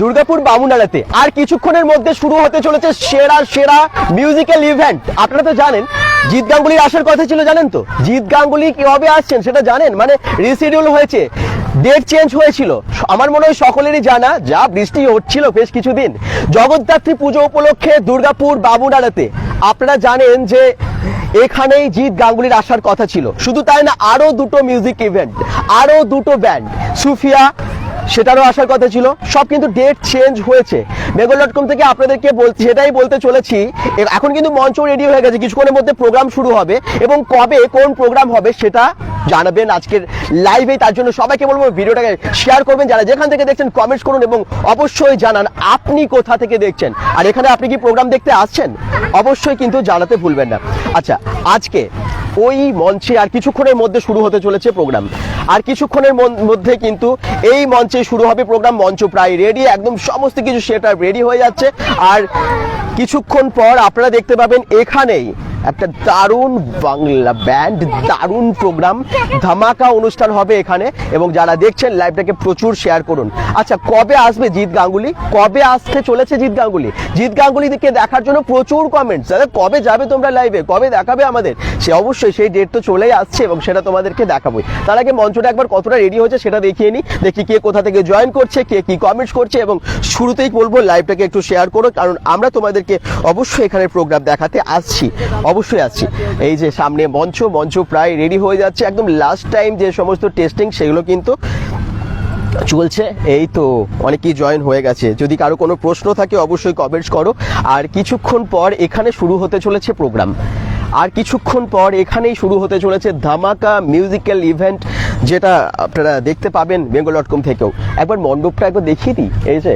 দুর্গাপুর বামুনাড়াতে আর কিছুক্ষণের মধ্যে শুরু হতে চলেছে সেরা সেরা মিউজিক্যাল ইভেন্ট আপনারা তো জানেন, জিৎ গাঙ্গুলির আসার কথা ছিল, জানেন তো? জিৎ গাঙ্গুলি কীভাবে আসছেন সেটা জানেন? মানে রিসিডিউল হয়েছে ডেট চেঞ্জ হয়েছিল। আমার মনে হয় সকলেরই জানা, যা বৃষ্টি হচ্ছিল বেশ কিছুদিন। জগদ্ধাত্রী পুজো উপলক্ষে দুর্গাপুর বাবুনাড়াতে আপনারা জানেন যে এখানেই জিৎ গাঙ্গুলির আসার কথা ছিল। শুধু তাই না, আরও দুটো মিউজিক ইভেন্ট আরও দুটো ব্যান্ড সুফিয়া সেটারও আসার কথা ছিল। সব কিন্তু ডেট চেঞ্জ হয়েছে। বেঙ্গল ডট কম থেকে আপনাদেরকে সেটাই বলতে চলেছি। এখন কিন্তু মঞ্চ রেডি হয়ে গেছে। কিছুক্ষণের মধ্যে প্রোগ্রাম শুরু হবে এবং কবে কোন প্রোগ্রাম হবে সেটা জানাবেন আজকের লাইভে তার জন্য সবাইকে বলব ভিডিওটাকে শেয়ার করবেন। যারা যেখান থেকে দেখছেন কমেন্টস করুন এবং অবশ্যই জানান আপনি কোথা থেকে দেখছেন। আর এখানে আপনি কি প্রোগ্রাম দেখতে আসছেন? অবশ্যই কিন্তু জানাতে ভুলবেন না। আচ্ছা আজকে ওই মঞ্চে আর কিছুক্ষণের মধ্যে শুরু হতে চলেছে প্রোগ্রাম। আর কিছুক্ষণের মধ্যে কিন্তু এই মঞ্চে শুরু হবে প্রোগ্রাম। মঞ্চ প্রায় রেডি একদম সমস্ত কিছু সেটা রেডি হয়ে যাচ্ছে। আর কিছুক্ষণ পর আপনারা দেখতে পাবেন এখানেই একটা দারুণ বাংলা ব্যান্ড দারুণ প্রোগ্রাম ধামাকা অনুষ্ঠান হবে এখানে এবং যারা দেখছেন লাইভটাকে প্রচুর শেয়ার করুন। আচ্ছা কবে আসবে জিৎ গাঙ্গুলি? কবে আসতে চলেছে জিৎ গাঙ্গুলি? জিৎ গাঙ্গুলিকে দেখার জন্য প্রচুর কমেন্টস দাদা কবে যাবে তোমরা লাইভে কবে দেখাবে আমাদের? সে অবশ্যই সেই ডেট তো চলেই আসছে এবং সেটা তোমাদেরকে দেখাবোই। তার আগে মঞ্চটা একবার কতটা রেডি হয়েছে সেটা দেখিয়ে নিই। দেখি কে কোথা থেকে জয়েন করছে, কে কি কমেন্টস করছে এবং শুরুতেই বলব লাইভটাকে একটু শেয়ার করো, কারণ আমরা তোমাদেরকে অবশ্যই এখানে প্রোগ্রাম দেখাতে আসছি। অবশ্যই আসছি এই যে সামনে মঞ্চ মঞ্চ প্রায় রেডি হয়ে যাচ্ছে। একদম লাস্ট টাইম যে সমস্ত টেস্টিং সেগুলো কিন্তু চলছে। এই তো অনেকেই জয়েন হয়ে গেছে। যদি কারও কোনো প্রশ্ন থাকে অবশ্যই কমেন্টস করো। আর কিছুক্ষণ পর এখানে শুরু হতে চলেছে প্রোগ্রাম আর কিছুক্ষণ পর এখানেই শুরু হতে চলেছে ধামাকা মিউজিক্যাল ইভেন্ট যেটা আপনারা দেখতে পাবেন বেঙ্গল ডট কম থেকেও। একবার মণ্ডপটা একবার দেখিয়ে দিই। এই যে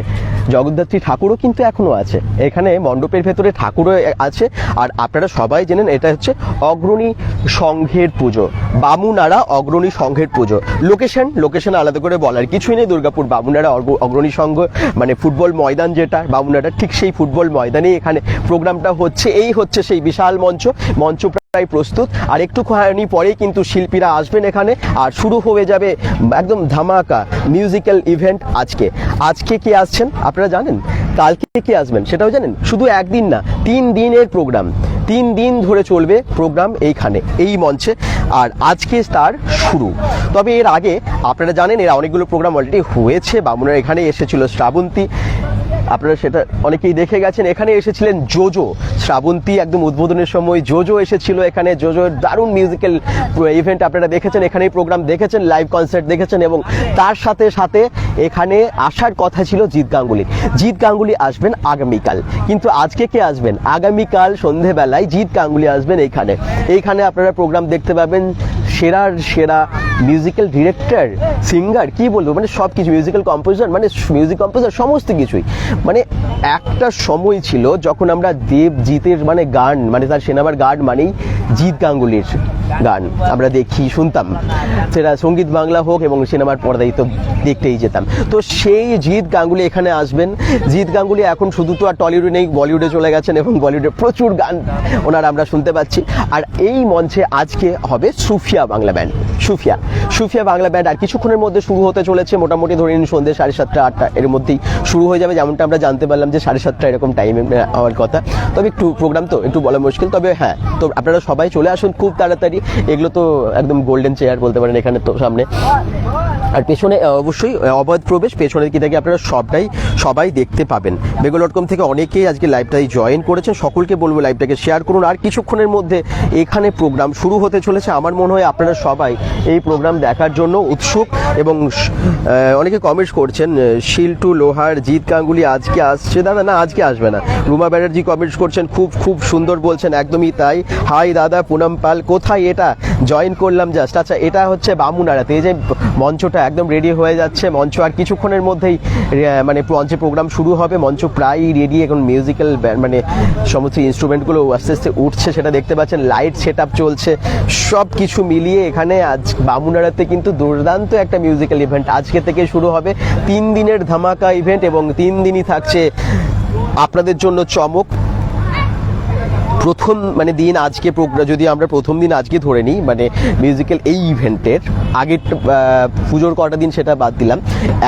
জগদ্ধাত্রী ঠাকুরও কিন্তু এখনও আছে। এখানে মণ্ডপের ভেতরে ঠাকুরও আছে। আর আপনারা সবাই জেনেন এটা হচ্ছে অগ্রণী সংঘের পুজো। বামুনারা অগ্রণী সংঘের পুজো। লোকেশন লোকেশন আলাদা করে বলার কিছুই নেই দুর্গাপুর বামুনারা অগ্র- অগ্রণী সংঘ মানে ফুটবল ময়দান যেটা, বামুনারা ঠিক সেই ফুটবল ময়দানেই এখানে প্রোগ্রামটা হচ্ছে। এই হচ্ছে সেই বিশাল মঞ্চ। মঞ্চ প্রায় প্রস্তুত। আর একটু একটুখানি পরেই কিন্তু শিল্পীরা আসবেন এখানে। আর শুরু হয়ে যাবে একদম ধামাকা মিউজিক্যাল ইভেন্ট আজকে। আজকে কি আসছেন? আপনারা জানেন? কালকে কে আসবেন সেটাও জানেন? শুধু একদিন না, তিন দিনের প্রোগ্রাম তিন দিন ধরে চলবে প্রোগ্রাম এইখানে, এই মঞ্চে। আর আজকে তার শুরু। তবে এর আগে, আপনারা জানেন, এর অনেকগুলো প্রোগ্রাম অলরেডি হয়েছে। বামুনের এখানে এসেছিল শ্রাবন্তী। আপনারা সেটা অনেকেই দেখে গেছেন। এখানে এসেছিলেন জোজো। শ্রাবন্তী একদম উদ্বোধনের সময় জোজো এসেছিল এখানে। জোজোর দারুণ মিউজিক্যাল ইভেন্ট আপনারা দেখেছেন। এখানে প্রোগ্রাম দেখেছেন লাইভ কনসার্ট দেখেছেন এবং তার সাথে সাথে এখানে আসার কথা ছিল জিৎ গাঙ্গুলি। জিৎ গাঙ্গুলি আসবেন আগামীকাল। কিন্তু আজকে কে আসবেন? আগামীকাল সন্ধেবেলায় জিৎ গাঙ্গুলি আসবেন এইখানে এইখানে আপনারা প্রোগ্রাম দেখতে পাবেন সেরার সেরা মিউজিক্যাল ডিরেক্টর সিঙ্গার কি বলব? মানে সব কিছু মিউজিক্যাল কম্পোজার মানে মিউজিক কম্পোজার সমস্ত কিছুই। মানে একটা সময় ছিল যখন আমরা দেব জিতের মানে গান মানে তার সিনেমার গান মানেই জিৎ গাঙ্গুলির গান। আমরা দেখি, শুনতাম। সেটা সংগীত বাংলা হোক এবং সিনেমার পর্দায় তো দেখতেই যেতাম। তো সেই জিৎ গাঙ্গুলি এখানে আসবেন। জিৎ গাঙ্গুলি এখন শুধু তো আর টলিউডে নেই, বলিউডে চলে গেছেন এবং বলিউডে প্রচুর গান ওনার আমরা শুনতে পাচ্ছি। আর এই মঞ্চে আজকে হবে সুফিয়া বাংলা ব্যান্ড সুফিয়া। সুফিয়া বাংলা ব্যান্ড আর কিছুক্ষণের মধ্যে শুরু হতে চলেছে মোটামুটি ধরে নিন সন্ধ্যে সাড়ে সাতটা, আটটা, এর মধ্যেই শুরু হয়ে যাবে। যেমনটা আমরা জানতে পারলাম যে সাড়ে সাতটা এরকম টাইমে হওয়ার কথা। তবে একটু প্রোগ্রাম তো, একটু বলা মুশকিল। তবে হ্যাঁ তো আপনারা সবাই চলে আসুন খুব তাড়াতাড়ি। এগুলো তো একদম গোল্ডেন চেয়ার বলতে পারেন এখানে তো সামনে। আর পেছনে অবশ্যই অবাধ প্রবেশ, পেছনের কি থেকে আপনারা সবটাই, সবাই দেখতে পাবেন। বেঙ্গল ডট কম থেকে অনেকেই আজকে লাইভটাই জয়েন করেছেন। সকলকে বলব লাইভটাকে শেয়ার করুন। আর কিছুক্ষণের মধ্যে এখানে প্রোগ্রাম শুরু হতে চলেছে। আমার মনে হয় আপনারা সবাই এই প্রোগ্রাম দেখার জন্য উৎসুক এবং অনেকে কমেন্টস করছেন শিল্টু, লোহার, জিৎ গাঙ্গুলি আজকে আসছে। দাদা, না, আজকে আসবে না। রুমা ব্যানার্জি কমেন্টস করছেন, খুব খুব সুন্দর বলছেন, একদমই তাই। হাই দাদা, পুনম পাল, কোথায় এটা? জয়েন করলাম জাস্ট আচ্ছা এটা হচ্ছে বামুনাড়াতে এই যে মঞ্চটা একদম রেডি হয়ে যাচ্ছে। মঞ্চ আর কিছুক্ষণের মধ্যেই মানে মঞ্চে প্রোগ্রাম শুরু হবে। মঞ্চ প্রায় রেডি এখন মিউজিক্যাল মানে সমস্ত ইনস্ট্রুমেন্টগুলো আস্তে আস্তে উঠছে, সেটা দেখতে পাচ্ছেন। লাইট সেট চলছে। সব কিছু মিলিয়ে এখানে আজ বামুনাড়াতে কিন্তু দুর্দান্ত একটা মিউজিক্যাল ইভেন্ট আজকে থেকে শুরু হবে। তিন দিনের ধামাকা ইভেন্ট এবং তিন দিনই থাকছে আপনাদের জন্য চমক। প্রথম মানে দিন আজকে প্রোগ্রাম যদি আমরা প্রথম দিন আজকে ধরে নিই মানে মিউজিক্যাল এই ইভেন্টের আগের পুজোর কটা দিন সেটা বাদ দিলাম।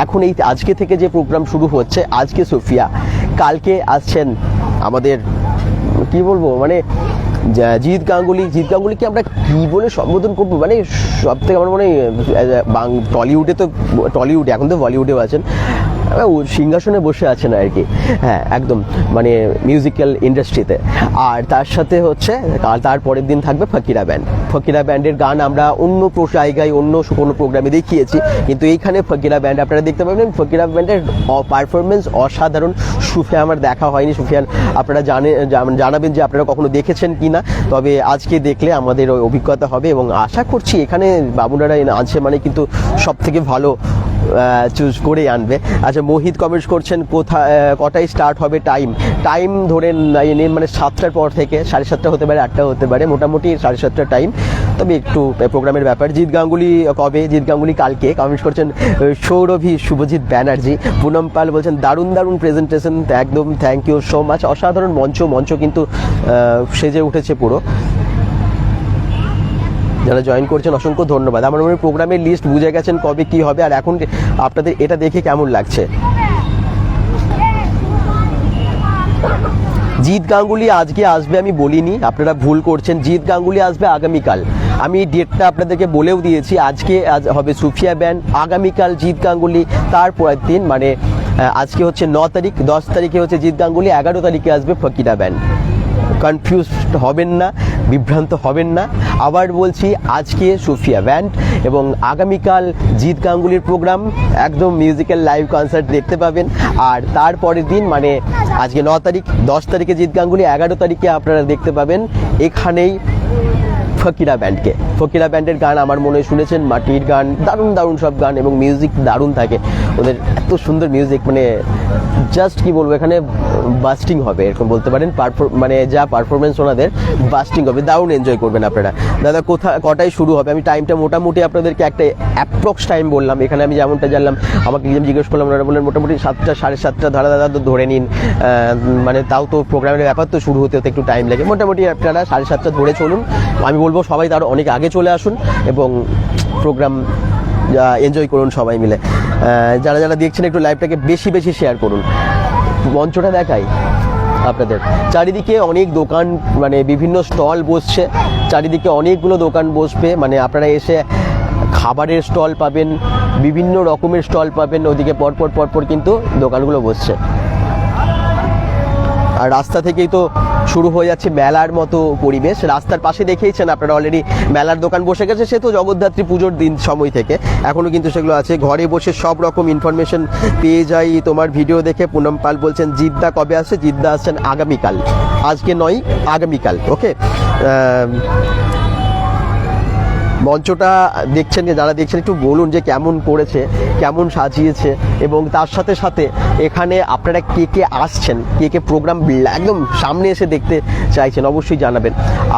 এখন এই আজকে থেকে যে প্রোগ্রাম শুরু হচ্ছে, আজকে সোফিয়া, কালকে আসছেন আমাদের, কি বলব মানে জিৎ গাঙ্গুলি। জিৎ গাঙ্গুলিকে আমরা কি বলে সম্বোধন করব? মানে সব থেকে আমার মনে হয় টলিউডে তো, টলিউডে, এখন তো বলিউডেও আছেন। সিংহাসনে বসে আছেন আর কি। হ্যাঁ একদম মানে মিউজিক্যাল ইন্ডাস্ট্রিতে আর তার সাথে হচ্ছে তার পরের দিন থাকবে ফকিরা ব্যান্ড ফকিরা ব্যান্ডের গান আমরা অন্য জায়গায়, অন্য কোনো প্রোগ্রামে দেখিয়েছি। কিন্তু এইখানে ফকিরা ব্যান্ড আপনারা দেখতে পাবেন, ফকিরা ব্যান্ডের পারফরমেন্স অসাধারণ। সুফিয়া আমার দেখা হয়নি সুফিয়ান আপনারা জানে জানাবেন যে আপনারা কখনো দেখেছেন কি না তবে আজকে দেখলে আমাদের অভিজ্ঞতা হবে এবং আশা করছি এখানে বাবুনারা আছে মানে কিন্তু সব থেকে ভালো চুজ করেই আনবে। আচ্ছা মোহিত কমেন্টস করছেন, কোথায় কটায় স্টার্ট হবে টাইম টাইম এই নিন মানে সাতটার পর থেকে, সাড়ে সাতটা হতে পারে, আটটা হতে পারে, মোটামুটি সাড়ে সাতটা টাইম তবে একটু প্রোগ্রামের ব্যাপার। জিৎ গাঙ্গুলি কবে? জিৎ গাঙ্গুলি কালকে কমেন্টস করছেন সৌরভী শুভজিৎ ব্যানার্জি। পুনম পাল বলছেন, দারুণ দারুণ প্রেজেন্টেশন একদম থ্যাংক ইউ সো মাচ অসাধারণ মঞ্চ মঞ্চ কিন্তু সেজে উঠেছে পুরো। যারা জয়েন করছেন, অসংখ্য ধন্যবাদ। আমার মনে প্রোগ্রামের লিস্ট বুঝে গেছেন কবে কি হবে, আর এখন আপনাদের এটা দেখে কেমন লাগছে? জিৎ গাঙ্গুলি আজকে আসবে আমি বলিনি, আপনারা ভুল করছেন। জিৎ গাঙ্গুলি আসবে আগামীকাল। আমি ডেটটা আপনাদেরকে বলেও দিয়েছি, আজকে আজ হবে সুফিয়া ব্যান্ড আগামীকাল জিৎ গাঙ্গুলি তারপরের দিন মানে আজকে হচ্ছে ন তারিখ, দশ তারিখে হচ্ছে জিৎ গাঙ্গুলি, এগারো তারিখে আসবে ফকিরা ব্যান্ড কনফিউজ হবেন না, বিভ্রান্ত হবেন না। আবার বলছি, আজকে সুফিয়া ব্যান্ড এবং আগামীকাল জিৎ গাঙ্গুলির প্রোগ্রাম একদম মিউজিক্যাল লাইভ কনসার্ট দেখতে পাবেন। আর তারপরের দিন মানে আজকে ন তারিখ, দশ তারিখে জিৎ গাঙ্গুলি, এগারো তারিখে আপনারা দেখতে পাবেন। এখানেই ফকিরা ব্যান্ডকে। ফকিরা ব্যান্ডের গান আমার মনে শুনেছেন, মাটির গান, দারুণ দারুণ সব গান এবং মিউজিক দারুণ থাকে। ওদের এত সুন্দর মিউজিক মানে জাস্ট কি বলব, এখানে বাস্টিং হবে, এরকম বলতে পারেন। মানে যা পারফরমেন্স ওনাদের বাস্টিং হবে। দারুণ এনজয় করবেন আপনারা। দাদা, কোথা, কটায় শুরু হবে? আমি টাইমটা মোটামুটি আপনাদেরকে একটা অ্যাপ্রক্স টাইম বললাম। এখানে আমি যেমনটা জানলাম, আমাকে জিজ্ঞেস করলাম, ওনারা বললেন মোটামুটি সাতটা, সাড়ে সাতটা, ধারা দাদা তো ধরে নিন। মানে তাও তো প্রোগ্রামের ব্যাপার তো শুরু হতে হতে একটু টাইম লাগে। মোটামুটি আপনারা সাড়ে সাতটা ধরে চলুন। আমি বলব সবাই তার অনেক আগে চলে আসুন এবং প্রোগ্রাম এনজয় করুন সবাই মিলে। যারা যারা দেখছেন একটু লাইভটাকে বেশি বেশি শেয়ার করুন। মঞ্চটা দেখাই আপনাদের। চারিদিকে অনেক দোকান মানে বিভিন্ন স্টল বসছে। চারিদিকে অনেকগুলো দোকান বসবে। মানে আপনারা এসে খাবারের স্টল পাবেন, বিভিন্ন রকমের স্টল পাবেন। ওদিকে পরপর পরপর কিন্তু দোকানগুলো বসছে। আর রাস্তা থেকেই তো শুরু হয়ে যাচ্ছে মেলার মতো পরিবেশ। রাস্তার পাশে দেখেইছেন আপনারা অলরেডি মেলার দোকান বসে গেছে, সে তো জগদ্ধাত্রী পুজোর দিন সময় থেকে। এখনও কিন্তু সেগুলো আছে। ঘরে বসে সব রকম ইনফরমেশন পেয়ে যাই। তোমার ভিডিও দেখে পুনম পাল বলছেন, জিদ্দা কবে আসছে জিদ্দা আসছেন আগামীকাল। আজকে নয়, আগামীকাল। ওকে মঞ্চটা দেখছেন যারা দেখছেন, একটু বলুন যে কেমন করেছে, কেমন সাজিয়েছে, এবং তার সাথে সাথে এখানে আপনারা কে কে আসছেন, কে কে প্রোগ্রাম একদম সামনে এসে দেখতে চাইছেন, অবশ্যই জানাবেন।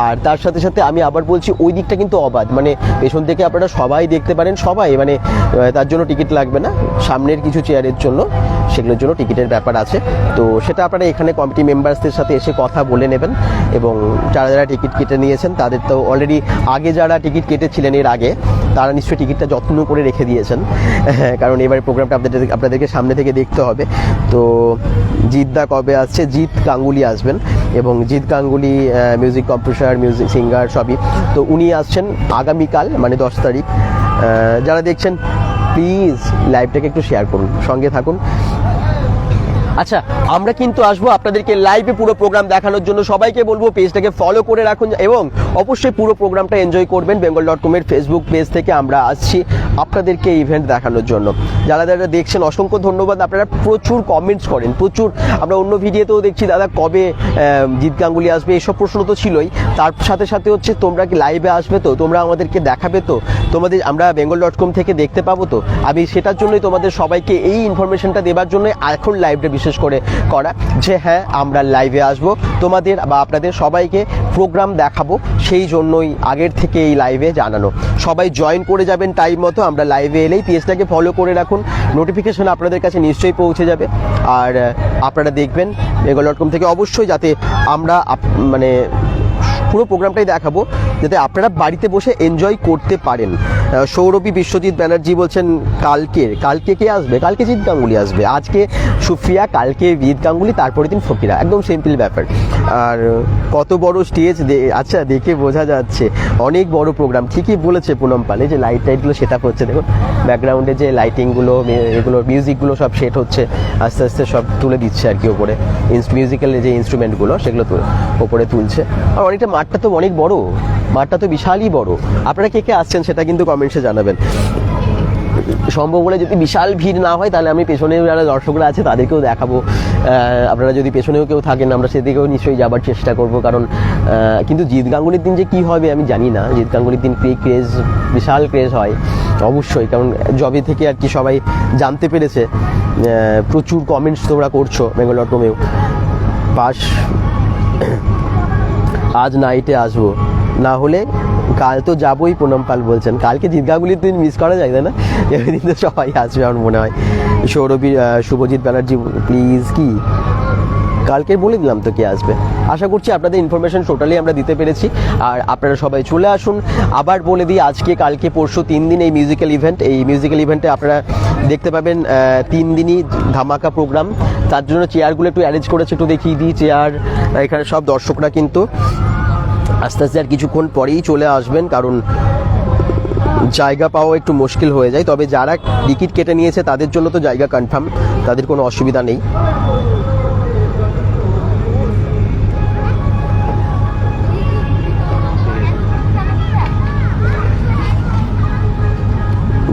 আর তার সাথে সাথে আমি আবার বলছি, ওই দিকটা কিন্তু অবাধ। মানে পেছন থেকে আপনারা সবাই দেখতে পারেন, সবাই। মানে তার জন্য টিকিট লাগবে না। সামনের কিছু চেয়ারের জন্য, সেগুলোর জন্য টিকিটের ব্যাপার আছে। তো সেটা আপনারা এখানে কমিটি মেম্বার্সদের সাথে এসে কথা বলে নেবেন। এবং যারা যারা টিকিট কেটে নিয়েছেন, তাদের তো অলরেডি আগে যারা টিকিট কেটেছিলেন এর আগে, তারা নিশ্চয়ই টিকিটটা যত্ন করে রেখে দিয়েছেন। কারণ এবারে প্রোগ্রামটা আপনাদের আপনাদেরকে সামনে থেকে দেখতে হবে। তো জিদ্দা কবে আসছে? জিৎ গাঙ্গুলি আসবেন এবং Jeet Ganguly music composer music singer সবই। তো উনি আসছেন আগামীকাল মানে দশ তারিখ। যারা দেখছেন প্লিজ লাইভটাকে একটু শেয়ার করুন। সঙ্গে থাকুন। আচ্ছা আমরা কিন্তু আসব আপনাদেরকে লাইভে পুরো প্রোগ্রাম দেখানোর জন্য। সবাইকে বলব পেজটাকে ফলো করে রাখুন এবং অবশ্যই পুরো প্রোগ্রামটা এনজয় করবেন বেঙ্গল ডট কমের ফেসবুক পেজ থেকে আমরা আসছি আপনাদেরকে ইভেন্ট দেখানোর জন্য। যারা যারা দেখছেন, অসংখ্য ধন্যবাদ। আপনারা প্রচুর কমেন্টস করেন, প্রচুর। আমরা অন্য ভিডিওতেও দেখছি, দাদা, কবে জিৎ গাঙ্গুলি আসবে? এসব প্রশ্ন তো ছিলই। তার সাথে সাথে হচ্ছে তোমরা কি লাইভে আসবে তো? তোমরা আমাদেরকে দেখাবে তো? তোমাদের, আমরা বেঙ্গল ডট কম থেকে দেখতে পাবো তো? আমি সেটার জন্যই তোমাদের সবাইকে এই ইনফরমেশনটা দেওয়ার জন্য এখন লাইভটা বিশেষ করে করা যে হ্যাঁ আমরা লাইভে আসব। তোমাদের বা আপনাদের সবাইকে প্রোগ্রাম দেখাবো, সেই জন্যই আগের থেকে এই লাইভে জানানো। সবাই জয়েন করে যাবেন টাইম মতো, আমরা লাইভে এলেই পেজটাকে ফলো করে রাখুন। নোটিফিকেশন আপনাদের কাছে নিশ্চয়ই পৌঁছে যাবে। আর আপনারা দেখবেন বেঙ্গল ডট কম থেকে অবশ্যই যাতে আমরা মানে পুরো প্রোগ্রামটাই দেখাবো, যাতে আপনারা বাড়িতে বসে এনজয় করতে পারেন। সৌরভী বিশ্বজিৎ ব্যানার্জি বলছেন কালকে কালকে কে আসবে? কালকে জিৎ গাঙ্গুলি আসবে। আজকে সুফিয়া কালকে জিৎ গাঙ্গুলি তারপরে দিন ফকিরা। একদম সিম্পল ব্যাপার। আর কত বড় স্টেজ আচ্ছা দেখে বোঝা যাচ্ছে, অনেক বড় প্রোগ্রাম ঠিকই বলেছে পুনম পালে যে লাইট টাইটগুলো সেট আপ হচ্ছে, দেখুন ব্যাকগ্রাউন্ডে যে লাইটিংগুলো এগুলো মিউজিকগুলো সব সেট হচ্ছে, আস্তে আস্তে সব তুলে দিচ্ছে আর কি ওপরে। মিউজিক্যাল যে ইনস্ট্রুমেন্টগুলো সেগুলো ওপরে তুলছে। আর অনেকটা মাঠটা তো অনেক বড় মাঠটা তো বিশালই বড়। আপনারা কে কে আসছেন সেটা কিন্তু কমেন্টসে জানাবেন। সম্ভব হলে যদি বিশাল ভিড় না হয়, তাহলে আমি পেছনে যারা দর্শকরা আছে, তাদেরকেও দেখাবো। আপনারা যদি পেছনেও কেউ থাকেন, আমরা সেদিকেও নিশ্চয়ই যাবার চেষ্টা করব। কারণ কিন্তু জিৎ গাঙ্গুলির দিন যে কি হবে, আমি জানি না। জিৎ গাঙ্গুলির দিন ক্রে ক্রেজ বিশাল ক্রেজ হয়, অবশ্যই। কারণ জবে থেকে আর কি সবাই জানতে পেরেছে প্রচুর কমেন্টস তোমরা করছ বেঙ্গল ডট কমেও পাস আজ নাইটে আসব। না হলে কাল তো যাবোই পুনম পাল বলছেন। কালকে জিৎগাগুলির দিন মিস করা যায় না? না দিন তো সবাই আসবে আমার মনে হয়। সৌরভী শুভজিৎ ব্যানার্জি প্লিজ কি? কালকে বলে দিলাম তো কে আসবে। আশা করছি আপনাদের ইনফরমেশন টোটালি আমরা দিতে পেরেছি। আর আপনারা সবাই চলে আসুন। আবার বলে দিই, আজকে, কালকে, পরশু তিন দিন এই মিউজিক্যাল ইভেন্ট এই মিউজিক্যাল ইভেন্টে আপনারা দেখতে পাবেন তিন দিনই ধামাকা প্রোগ্রাম তার জন্য চেয়ারগুলো একটু অ্যারেঞ্জ করেছে, একটু দেখিয়ে দিই। চেয়ার এখানে সব দর্শকরা কিন্তু আস্তে আস্তে আর কিছুক্ষণ পরেই চলে আসবেন, কারণ জায়গা পাওয়া একটু মুশকিল হয়ে যায়। তবে যারা টিকিট কেটে নিয়েছে, তাদের জন্য তো জায়গা কনফার্ম তাদের কোনো অসুবিধা নেই।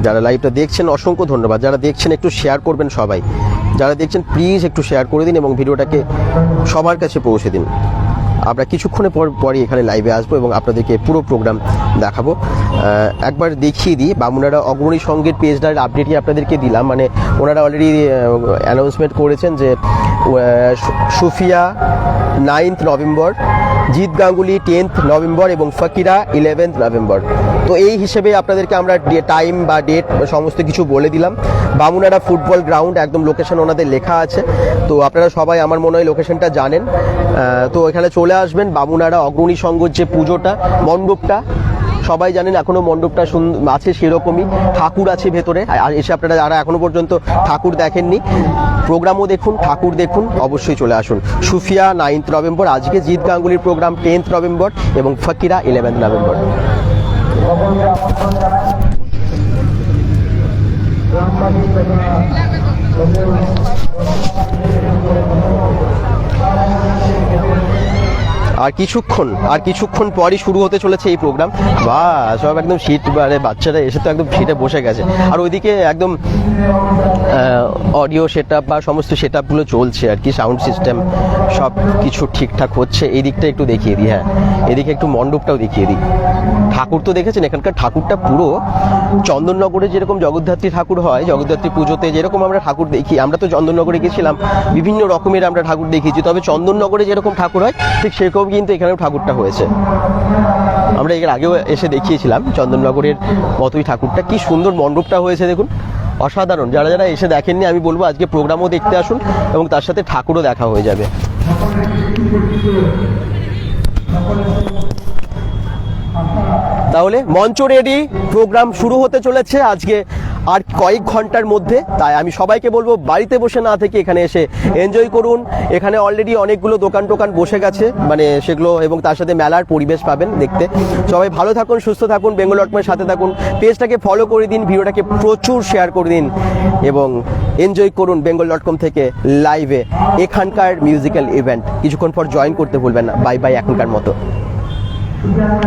যারা লাইভটা দেখছেন, অসংখ্য ধন্যবাদ। যারা দেখছেন, একটু শেয়ার করবেন সবাই। যারা দেখছেন প্লিজ একটু শেয়ার করে দিন এবং ভিডিওটাকে সবার কাছে পৌঁছে দিন। আমরা কিছুক্ষণের পর, পরই এখানে লাইভে আসব এবং আপনাদেরকে পুরো প্রোগ্রাম দেখাবো। একবার দেখিয়ে দিই, বামুনারা অগ্রণী সঙ্গের পেজটার আপডেটই আপনাদেরকে দিলাম। মানে ওনারা অলরেডি অ্যানাউন্সমেন্ট করেছেন যে Sufia ninth November Jeet Ganguly tenth November এবং ফকিরা ইলেভেন্থ নভেম্বর। তো এই হিসেবে আপনাদেরকে আমরা টাইম বা ডেট সমস্ত কিছু বলে দিলাম। বামুনারা ফুটবল গ্রাউন্ড একদম লোকেশন ওনাদের লেখা আছে। তো আপনারা সবাই আমার মনে হয় লোকেশনটা জানেন। তো এখানে চলে আসবেন বামুনারা অগ্রণী সংঘর যে পুজোটা, মণ্ডপটা। সবাই জানেন এখনও মণ্ডপটা আছে সেরকমই, ঠাকুর আছে ভেতরে। এসে আপনারা যারা এখনও পর্যন্ত ঠাকুর দেখেননি প্রোগ্রামও দেখুন, ঠাকুর দেখুন, অবশ্যই চলে আসুন। সুফিয়া নাইন্থ নভেম্বর আজকে জিৎ গাঙ্গুলির প্রোগ্রাম টেন্থ নভেম্বর এবং ফকিরা ইলেভেন্থ নভেম্বর আর কিছুক্ষণ আর কিছুক্ষণ পরই শুরু হতে চলেছে এই প্রোগ্রাম বা, সব একদম সিট মানে বাচ্চারা এসে তো একদম সিটে বসে গেছে। আর ওইদিকে একদম অডিও সেট বা সমস্ত সেট আপগুলো চলছে আর কি সাউন্ড সিস্টেম সব কিছু ঠিকঠাক হচ্ছে। এই দিকটা একটু দেখিয়ে দিই হ্যাঁ। এদিকে একটু মণ্ডপটাও দেখিয়ে দিই। ঠাকুর তো দেখেছেন, এখানকার ঠাকুরটা পুরো চন্দননগরে যেরকম জগদ্ধাত্রী ঠাকুর হয়, জগদ্ধাত্রী পুজোতে যেরকম আমরা ঠাকুর দেখি, আমরা তো চন্দননগরে গেছিলাম, বিভিন্ন রকমের আমরা ঠাকুর দেখিয়েছি। তবে চন্দননগরে যেরকম ঠাকুর হয়, ঠিক সেরকম কিন্তু এখানেও ঠাকুরটা হয়েছে। আমরা এর আগেও এসে দেখিয়েছিলাম, চন্দননগরের মতোই ঠাকুরটা। কি সুন্দর মণ্ডপটা হয়েছে দেখুন। অসাধারণ। যারা যারা এসে দেখেননি, আমি বলব আজকে প্রোগ্রামও দেখতে আসুন এবং তার সাথে ঠাকুরও দেখা হয়ে যাবে। তাহলে মঞ্চ রেডি প্রোগ্রাম শুরু হতে চলেছে আজকে। আর কয়েক ঘণ্টার মধ্যে, তাই আমি সবাইকে বলব বাড়িতে বসে না থেকে এখানে এসে এনজয় করুন। এখানে অলরেডি অনেকগুলো দোকান টোকান বসে গেছে মানে সেগুলো এবং তার সাথে মেলার পরিবেশ পাবেন দেখতে। সবাই ভালো থাকুন, সুস্থ থাকুন বেঙ্গল ডটমের সাথে থাকুন। পেজটাকে ফলো করে দিন, ভিডিওটাকে প্রচুর শেয়ার করে দিন এবং এনজয় করুন বেঙ্গল ডট কম থেকে লাইভে এখানকার মিউজিক্যাল ইভেন্ট কিছুক্ষণ পর জয়েন করতে ভুলবেন না। বাই বাই এখনকার মতো।